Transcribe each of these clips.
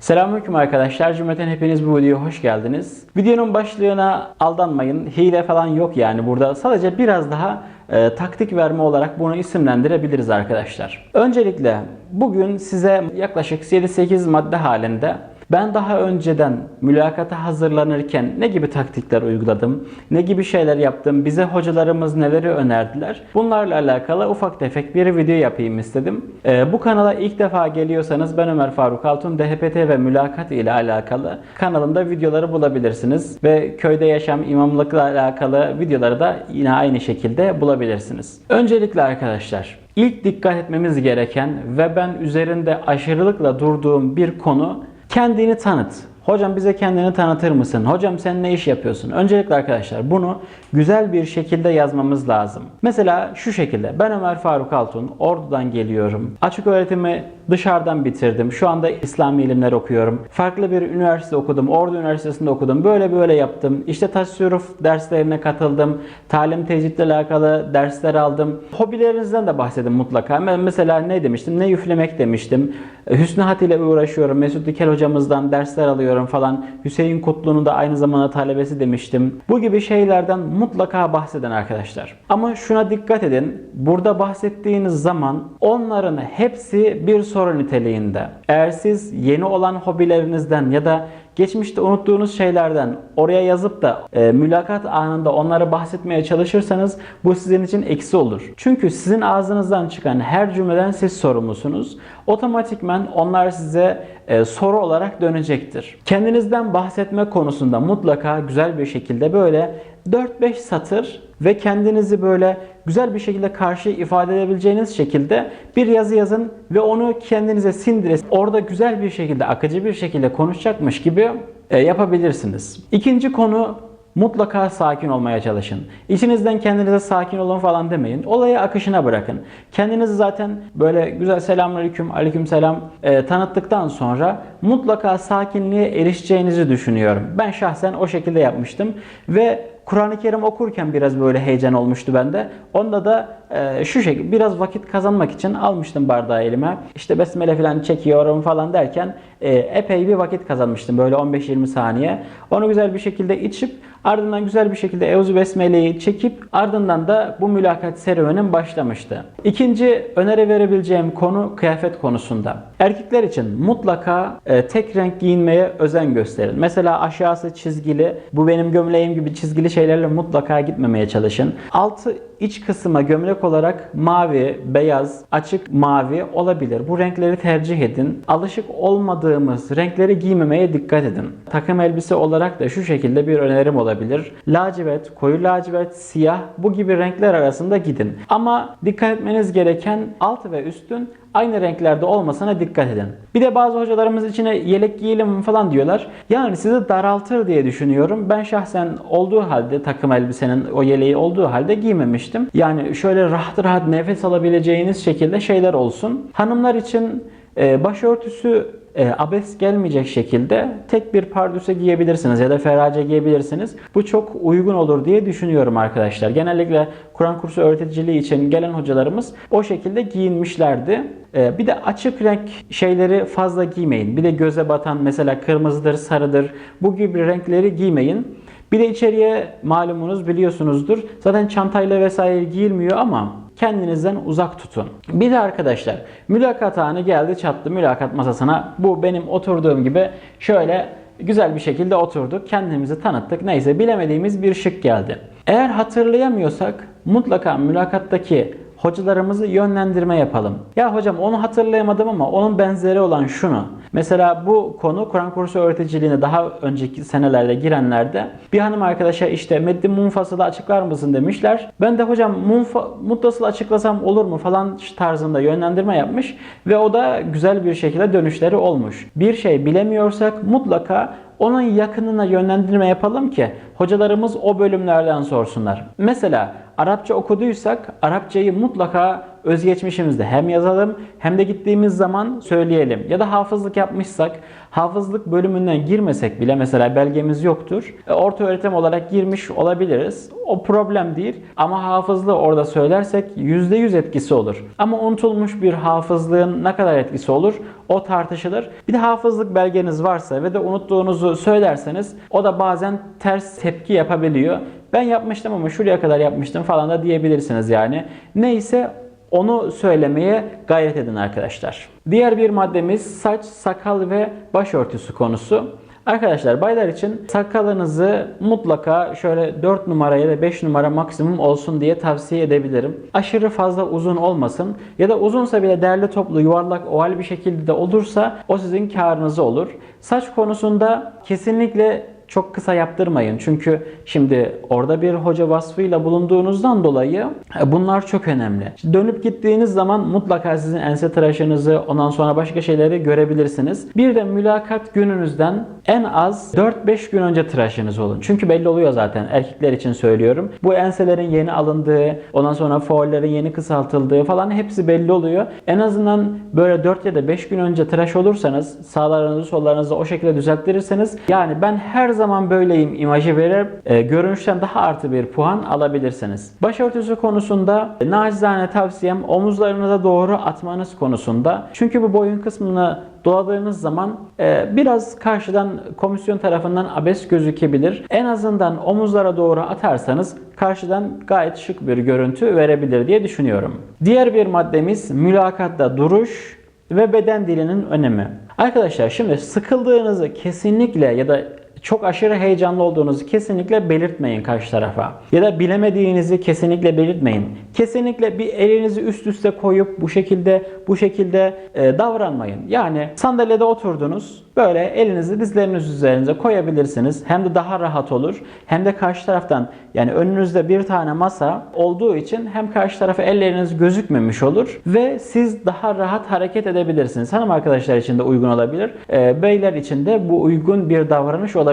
Selamünaleyküm arkadaşlar. Cümleten hepiniz bu videoya hoş geldiniz. Videonun başlığına aldanmayın. Hile falan yok yani burada. Sadece biraz daha e, taktik verme olarak bunu isimlendirebiliriz arkadaşlar. Öncelikle bugün size yaklaşık 7-8 madde halinde ben daha önceden mülakata hazırlanırken ne gibi taktikler uyguladım, ne gibi şeyler yaptım, bize hocalarımız neleri önerdiler. Bunlarla alakalı ufak tefek bir video yapayım istedim. Ee, bu kanala ilk defa geliyorsanız ben Ömer Faruk Altun, DHPT ve mülakat ile alakalı kanalımda videoları bulabilirsiniz. Ve köyde yaşam, imamlıkla alakalı videoları da yine aynı şekilde bulabilirsiniz. Öncelikle arkadaşlar, ilk dikkat etmemiz gereken ve ben üzerinde aşırılıkla durduğum bir konu Kendini tanıt. Hocam bize kendini tanıtır mısın? Hocam sen ne iş yapıyorsun? Öncelikle arkadaşlar bunu güzel bir şekilde yazmamız lazım. Mesela şu şekilde. Ben Ömer Faruk Altun. Ordu'dan geliyorum. Açık öğretimi dışarıdan bitirdim. Şu anda İslami ilimler okuyorum. Farklı bir üniversite okudum. Ordu Üniversitesi'nde okudum. Böyle böyle yaptım. İşte tasarruf derslerine katıldım. Talim tecitle alakalı dersler aldım. Hobilerinizden de bahsedin mutlaka. Ben mesela ne demiştim? Ne üflemek demiştim. Hüsnü Hat ile uğraşıyorum. Mesut Dikel hocamızdan dersler alıyorum falan. Hüseyin Kutlu'nun da aynı zamanda talebesi demiştim. Bu gibi şeylerden mutlaka bahsedin arkadaşlar. Ama şuna dikkat edin. Burada bahsettiğiniz zaman onların hepsi bir soru niteliğinde. Eğer siz yeni olan hobilerinizden ya da geçmişte unuttuğunuz şeylerden oraya yazıp da e, mülakat anında onları bahsetmeye çalışırsanız bu sizin için eksi olur. Çünkü sizin ağzınızdan çıkan her cümleden siz sorumlusunuz. Otomatikman onlar size e, soru olarak dönecektir. Kendinizden bahsetme konusunda mutlaka güzel bir şekilde böyle 4-5 satır ve kendinizi böyle güzel bir şekilde karşı ifade edebileceğiniz şekilde bir yazı yazın ve onu kendinize sindirin. Orada güzel bir şekilde, akıcı bir şekilde konuşacakmış gibi e, yapabilirsiniz. İkinci konu Mutlaka sakin olmaya çalışın. İçinizden kendinize sakin olun falan demeyin. Olayı akışına bırakın. Kendinizi zaten böyle güzel selamünaleyküm, aleykümselam e, tanıttıktan sonra mutlaka sakinliğe erişeceğinizi düşünüyorum. Ben şahsen o şekilde yapmıştım ve Kur'an-ı Kerim okurken biraz böyle heyecan olmuştu bende. Onda da e, şu şekilde biraz vakit kazanmak için almıştım bardağı elime. İşte besmele falan çekiyorum falan derken e, epey bir vakit kazanmıştım. Böyle 15-20 saniye. Onu güzel bir şekilde içip ardından güzel bir şekilde Euzu Besmele'yi çekip ardından da bu mülakat serüvenim başlamıştı. İkinci öneri verebileceğim konu kıyafet konusunda. Erkekler için mutlaka e, tek renk giyinmeye özen gösterin. Mesela aşağısı çizgili, bu benim gömleğim gibi çizgili şeylerle mutlaka gitmemeye çalışın. Altı iç kısma gömlek olarak mavi, beyaz, açık mavi olabilir. Bu renkleri tercih edin. Alışık olmadığımız renkleri giymemeye dikkat edin. Takım elbise olarak da şu şekilde bir önerim olabilir. Lacivert, koyu lacivert, siyah bu gibi renkler arasında gidin. Ama dikkat etmeniz gereken alt ve üstün aynı renklerde olmasına dikkat edin. Bir de bazı hocalarımız içine yelek giyelim falan diyorlar. Yani sizi daraltır diye düşünüyorum. Ben şahsen olduğu halde takım elbisenin o yeleği olduğu halde giymemiştim. Yani şöyle rahat rahat nefes alabileceğiniz şekilde şeyler olsun. Hanımlar için e, başörtüsü e, abes gelmeyecek şekilde tek bir pardüse giyebilirsiniz ya da ferace giyebilirsiniz. Bu çok uygun olur diye düşünüyorum arkadaşlar. Genellikle Kur'an kursu öğreticiliği için gelen hocalarımız o şekilde giyinmişlerdi. E, bir de açık renk şeyleri fazla giymeyin. Bir de göze batan mesela kırmızıdır, sarıdır bu gibi renkleri giymeyin. Bir de içeriye malumunuz biliyorsunuzdur. Zaten çantayla vesaire giyilmiyor ama kendinizden uzak tutun. Bir de arkadaşlar mülakat anı geldi çattı mülakat masasına. Bu benim oturduğum gibi şöyle güzel bir şekilde oturduk. Kendimizi tanıttık. Neyse bilemediğimiz bir şık geldi. Eğer hatırlayamıyorsak mutlaka mülakattaki hocalarımızı yönlendirme yapalım. Ya hocam onu hatırlayamadım ama onun benzeri olan şunu. Mesela bu konu Kur'an kursu öğreticiliğine daha önceki senelerde girenlerde bir hanım arkadaşa işte meddi munfasılı açıklar mısın demişler. Ben de hocam munfa, muttasıl açıklasam olur mu falan tarzında yönlendirme yapmış ve o da güzel bir şekilde dönüşleri olmuş. Bir şey bilemiyorsak mutlaka onun yakınına yönlendirme yapalım ki hocalarımız o bölümlerden sorsunlar. Mesela Arapça okuduysak Arapçayı mutlaka özgeçmişimizde hem yazalım hem de gittiğimiz zaman söyleyelim. Ya da hafızlık yapmışsak hafızlık bölümünden girmesek bile mesela belgemiz yoktur. E, Orta öğretim olarak girmiş olabiliriz. O problem değil. Ama hafızlığı orada söylersek %100 etkisi olur. Ama unutulmuş bir hafızlığın ne kadar etkisi olur? O tartışılır. Bir de hafızlık belgeniz varsa ve de unuttuğunuzu söylerseniz o da bazen ters tepki yapabiliyor. Ben yapmıştım ama şuraya kadar yapmıştım falan da diyebilirsiniz yani. Neyse onu söylemeye gayret edin arkadaşlar. Diğer bir maddemiz saç, sakal ve başörtüsü konusu. Arkadaşlar baylar için sakalınızı mutlaka şöyle 4 numara ya da 5 numara maksimum olsun diye tavsiye edebilirim. Aşırı fazla uzun olmasın ya da uzunsa bile derli toplu yuvarlak oval bir şekilde de olursa o sizin karınıza olur. Saç konusunda kesinlikle çok kısa yaptırmayın. Çünkü şimdi orada bir hoca vasfıyla bulunduğunuzdan dolayı e, bunlar çok önemli. Dönüp gittiğiniz zaman mutlaka sizin ense tıraşınızı ondan sonra başka şeyleri görebilirsiniz. Bir de mülakat gününüzden en az 4-5 gün önce tıraşınız olun. Çünkü belli oluyor zaten erkekler için söylüyorum. Bu enselerin yeni alındığı, ondan sonra foallerin yeni kısaltıldığı falan hepsi belli oluyor. En azından böyle 4 ya da 5 gün önce tıraş olursanız sağlarınızı sollarınızı o şekilde düzelttirirseniz yani ben her böyleyim imajı verip e, görünüşten daha artı bir puan alabilirsiniz. Başörtüsü konusunda e, nacizane tavsiyem omuzlarınıza doğru atmanız konusunda. Çünkü bu boyun kısmını doladığınız zaman e, biraz karşıdan komisyon tarafından abes gözükebilir. En azından omuzlara doğru atarsanız karşıdan gayet şık bir görüntü verebilir diye düşünüyorum. Diğer bir maddemiz mülakatta duruş ve beden dilinin önemi. Arkadaşlar şimdi sıkıldığınızı kesinlikle ya da çok aşırı heyecanlı olduğunuzu kesinlikle belirtmeyin karşı tarafa. Ya da bilemediğinizi kesinlikle belirtmeyin. Kesinlikle bir elinizi üst üste koyup bu şekilde bu şekilde e, davranmayın. Yani sandalyede oturdunuz. Böyle elinizi dizleriniz üzerinize koyabilirsiniz. Hem de daha rahat olur. Hem de karşı taraftan yani önünüzde bir tane masa olduğu için hem karşı tarafa elleriniz gözükmemiş olur ve siz daha rahat hareket edebilirsiniz. Hanım arkadaşlar için de uygun olabilir. E, beyler için de bu uygun bir davranış olabilir.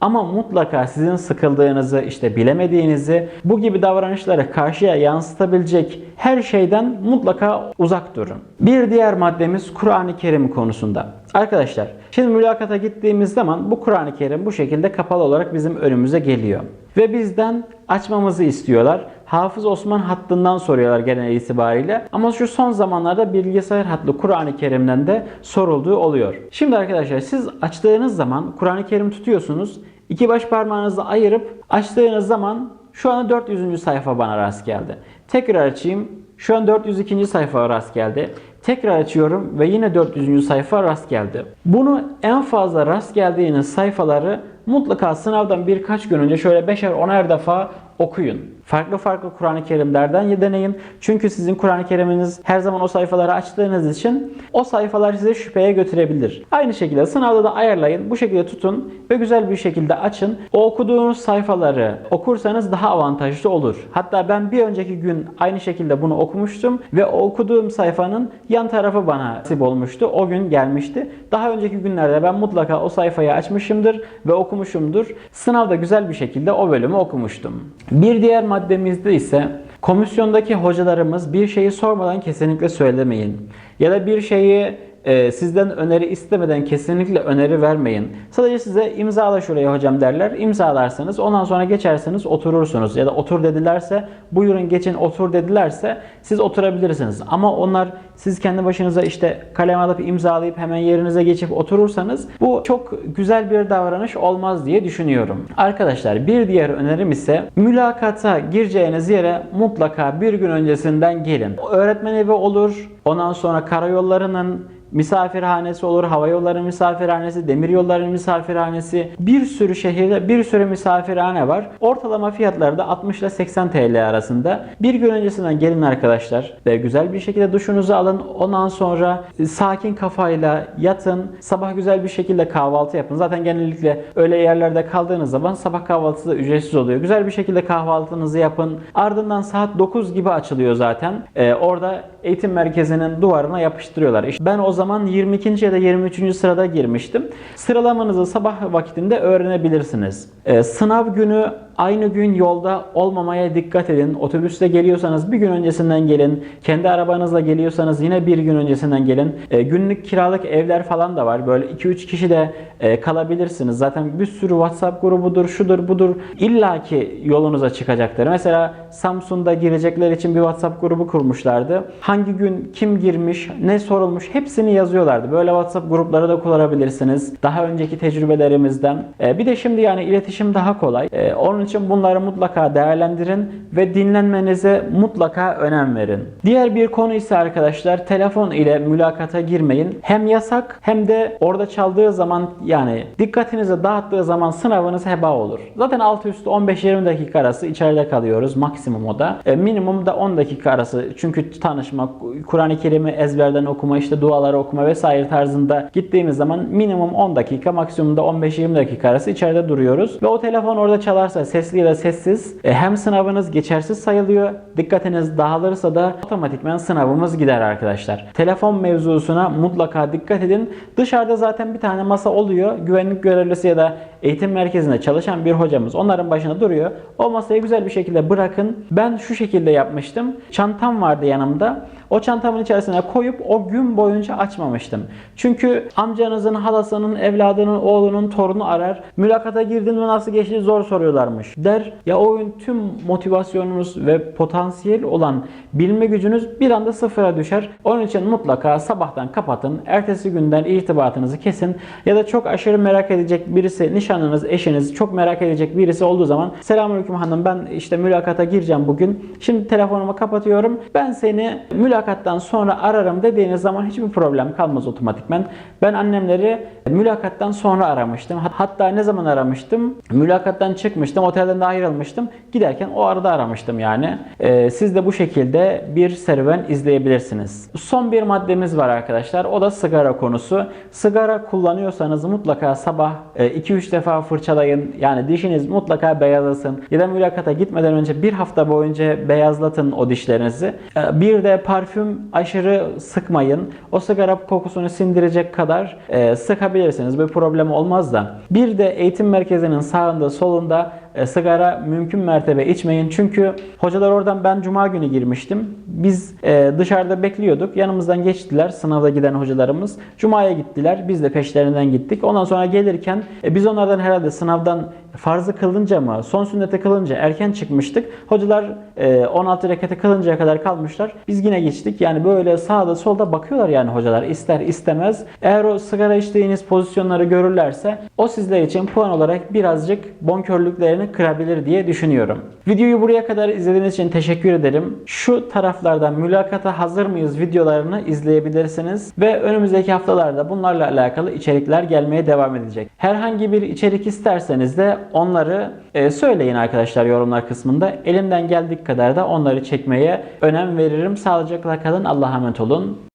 Ama mutlaka sizin sıkıldığınızı, işte bilemediğinizi, bu gibi davranışları karşıya yansıtabilecek her şeyden mutlaka uzak durun. Bir diğer maddemiz Kur'an-ı Kerim konusunda. Arkadaşlar şimdi mülakata gittiğimiz zaman bu Kur'an-ı Kerim bu şekilde kapalı olarak bizim önümüze geliyor. Ve bizden açmamızı istiyorlar. Hafız Osman hattından soruyorlar genel itibariyle. Ama şu son zamanlarda bilgisayar hatlı Kur'an-ı Kerim'den de sorulduğu oluyor. Şimdi arkadaşlar siz açtığınız zaman Kur'an-ı Kerim tutuyorsunuz. İki baş parmağınızı ayırıp açtığınız zaman şu an 400. sayfa bana rast geldi. Tekrar açayım. Şu an 402. sayfa rast geldi. Tekrar açıyorum ve yine 400. sayfa rast geldi. Bunu en fazla rast geldiğiniz sayfaları mutlaka sınavdan birkaç gün önce şöyle 5'er 10'er defa okuyun. Farklı farklı Kur'an-ı Kerimlerden deneyin. Çünkü sizin Kur'an-ı Kerim'iniz her zaman o sayfaları açtığınız için o sayfalar sizi şüpheye götürebilir. Aynı şekilde sınavda da ayarlayın. Bu şekilde tutun ve güzel bir şekilde açın. O okuduğunuz sayfaları okursanız daha avantajlı olur. Hatta ben bir önceki gün aynı şekilde bunu okumuştum ve o okuduğum sayfanın yan tarafı bana nasip olmuştu. O gün gelmişti. Daha önceki günlerde ben mutlaka o sayfayı açmışımdır ve okumuşumdur. Sınavda güzel bir şekilde o bölümü okumuştum. Bir diğer maddemizde ise komisyondaki hocalarımız bir şeyi sormadan kesinlikle söylemeyin. Ya da bir şeyi e, sizden öneri istemeden kesinlikle öneri vermeyin. Sadece size imzala şuraya hocam derler. İmzalarsanız ondan sonra geçerseniz oturursunuz. Ya da otur dedilerse buyurun geçin otur dedilerse siz oturabilirsiniz. Ama onlar siz kendi başınıza işte kalem alıp imzalayıp hemen yerinize geçip oturursanız bu çok güzel bir davranış olmaz diye düşünüyorum. Arkadaşlar bir diğer önerim ise mülakata gireceğiniz yere mutlaka bir gün öncesinden gelin. Öğretmen evi olur. Ondan sonra karayollarının misafirhanesi olur, hava yolları misafirhanesi, demir yolları misafirhanesi. Bir sürü şehirde bir sürü misafirhane var. Ortalama fiyatları da 60 ile 80 TL arasında. Bir gün öncesinden gelin arkadaşlar ve güzel bir şekilde duşunuzu alın. Ondan sonra sakin kafayla yatın. Sabah güzel bir şekilde kahvaltı yapın. Zaten genellikle öyle yerlerde kaldığınız zaman sabah kahvaltısı da ücretsiz oluyor. Güzel bir şekilde kahvaltınızı yapın. Ardından saat 9 gibi açılıyor zaten. Ee, orada eğitim merkezinin duvarına yapıştırıyorlar. İşte ben o zaman zaman 22. ya da 23. sırada girmiştim. Sıralamanızı sabah vakitinde öğrenebilirsiniz. Ee, sınav günü aynı gün yolda olmamaya dikkat edin. Otobüste geliyorsanız bir gün öncesinden gelin. Kendi arabanızla geliyorsanız yine bir gün öncesinden gelin. Ee, günlük kiralık evler falan da var. Böyle 2-3 kişi de e, kalabilirsiniz. Zaten bir sürü WhatsApp grubudur, şudur budur. İlla ki yolunuza çıkacaktır. Mesela Samsun'da girecekler için bir WhatsApp grubu kurmuşlardı. Hangi gün kim girmiş, ne sorulmuş hepsini yazıyorlardı. Böyle WhatsApp grupları da kullanabilirsiniz. Daha önceki tecrübelerimizden. Ee, bir de şimdi yani iletişim daha kolay. Ee, onun için bunları mutlaka değerlendirin ve dinlenmenize mutlaka önem verin. Diğer bir konu ise arkadaşlar telefon ile mülakata girmeyin. Hem yasak hem de orada çaldığı zaman yani dikkatinizi dağıttığı zaman sınavınız heba olur. Zaten altı üstü 15-20 dakika arası içeride kalıyoruz maksimum o. E, minimum da 10 dakika arası. Çünkü tanışma, Kur'an-ı Kerim'i ezberden okuma, işte duaları okuma vesaire tarzında gittiğimiz zaman minimum 10 dakika, maksimum da 15-20 dakika arası içeride duruyoruz. Ve o telefon orada çalarsa sesli ya da sessiz e, hem sınavınız geçersiz sayılıyor. Dikkatiniz dağılırsa da otomatikman sınavımız gider arkadaşlar. Telefon mevzusuna mutlaka dikkat edin. Dışarıda zaten bir tane masa oluyor. Güvenlik görevlisi ya da eğitim merkezinde çalışan bir hocamız onların başına duruyor. O masayı güzel bir şekilde bırakın. Ben şu şekilde yapmıştım. Çantam vardı yanımda. O çantamın içerisine koyup o gün boyunca açmamıştım. Çünkü amcanızın, halasının, evladının, oğlunun torunu arar. Mülakata girdin mi nasıl geçti zor soruyorlarmış der. Ya o gün tüm motivasyonunuz ve potansiyel olan bilme gücünüz bir anda sıfıra düşer. Onun için mutlaka sabahtan kapatın. Ertesi günden irtibatınızı kesin. Ya da çok aşırı merak edecek birisi, nişanınız, eşiniz çok merak edecek birisi olduğu zaman Selamünaleyküm hanım ben işte mülakata gireceğim bugün. Şimdi telefonumu kapatıyorum. Ben seni mülakattan sonra ararım dediğiniz zaman hiçbir problem kalmaz otomatikmen. Ben annemleri mülakattan sonra aramıştım. Hat- Hatta ne zaman aramıştım? Mülakattan çıkmıştım. Otelden de ayrılmıştım. Giderken o arada aramıştım yani. Ee, siz de bu şekilde bir serüven izleyebilirsiniz. Son bir maddemiz var arkadaşlar. O da sigara konusu. Sigara kullanıyorsanız mutlaka sabah 2-3 defa fırçalayın. Yani dişiniz mutlaka beyazlasın. Ya da mülakata gitmeden önce bir hafta boyunca beyazlatın o dişlerinizi. Ee, Bir de parfüm aşırı sıkmayın. O sigara kokusunu sindirecek kadar e, sıkabilirsiniz. Bir problem olmaz da. Bir de eğitim merkezinin sağında solunda e, sigara mümkün mertebe içmeyin. Çünkü hocalar oradan ben cuma günü girmiştim. Biz e, dışarıda bekliyorduk. Yanımızdan geçtiler sınavda giden hocalarımız. Cuma'ya gittiler. Biz de peşlerinden gittik. Ondan sonra gelirken e, biz onlardan herhalde sınavdan farzı kılınca mı, son sünnete kılınca erken çıkmıştık. Hocalar e, 16 rekate kılıncaya kadar kalmışlar. Biz yine geçtik. Yani böyle sağda solda bakıyorlar yani hocalar ister istemez. Eğer o sigara içtiğiniz pozisyonları görürlerse o sizler için puan olarak birazcık bonkörlüklerini kırabilir diye düşünüyorum. Videoyu buraya kadar izlediğiniz için teşekkür ederim. Şu taraflardan mülakata hazır mıyız videolarını izleyebilirsiniz. Ve önümüzdeki haftalarda bunlarla alakalı içerikler gelmeye devam edecek. Herhangi bir içerik isterseniz de onları e, söyleyin arkadaşlar yorumlar kısmında. Elimden geldiği kadar da onları çekmeye önem veririm. Sağlıcakla kalın. Allah'a emanet olun.